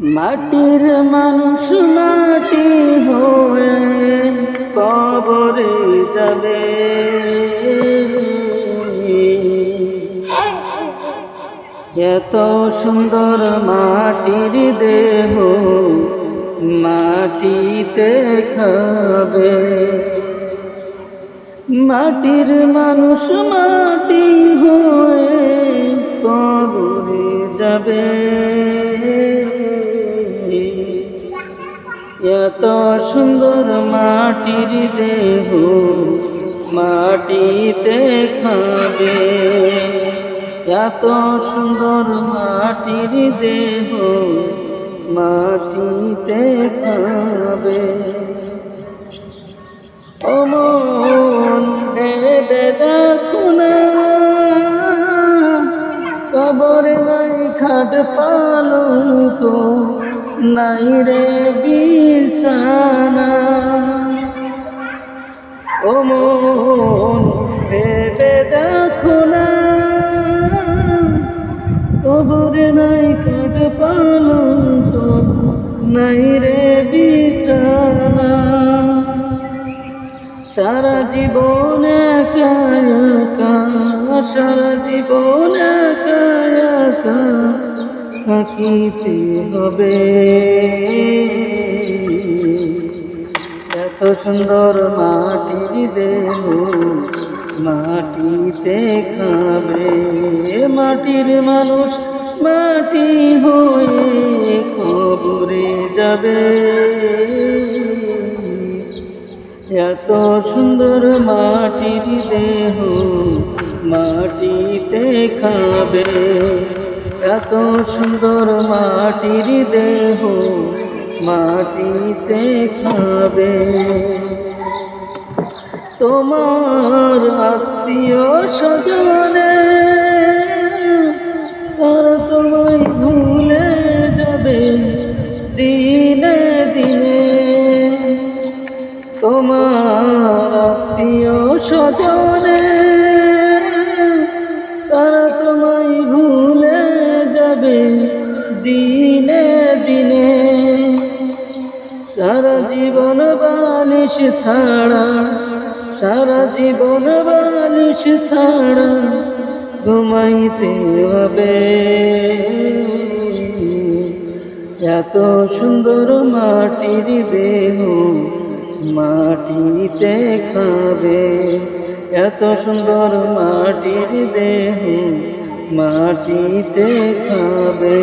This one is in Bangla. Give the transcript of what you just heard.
মাটির মানুষ মাটি হয়ে কবরে যাবে। এত সুন্দর মাটির দেহ মাটিতে খাবে। মাটির মানুষ মাটি হয়ে কবরে যাবে। এত সুন্দর মাটির দেহ মাটিতে খাবে। এত সুন্দর মাটির দেহ মাটিতে খাবে। অমন ভেবে দেখো না, কবরে নাই খাট পালঙ্ক। নাই রে বিছানা। অমন ভেবে দেখো না। কবরে নাই খাট পালঙ্ক নাই রে বিছানা। সারা জীবন একা সারা জীবন একা। থাকিতে হবে। এত সুন্দর মাটির দেহ মাটিতে খাবে। মাটির মানুষ মাটি হয়ে কবরে যাবে। এত সুন্দর মাটির দেহ মাটিতে খাবে। এত সুন্দর মাটির দেহ মাটিতে খাবে। তোমার আত্মীয় স্বজনে তারা তোমায় ভুলে যাবে দিনে দিনে। তোমার আত্মীয় স্বজনে সারা জীবন বালিশ ছাড়া, সারা জীবন বালিশ ছাড়া ঘুমাইতে হবে। এত সুন্দর মাটির দেহ মাটিতে খাবে। এত সুন্দর মাটির দেহ মাটিতে খাবে।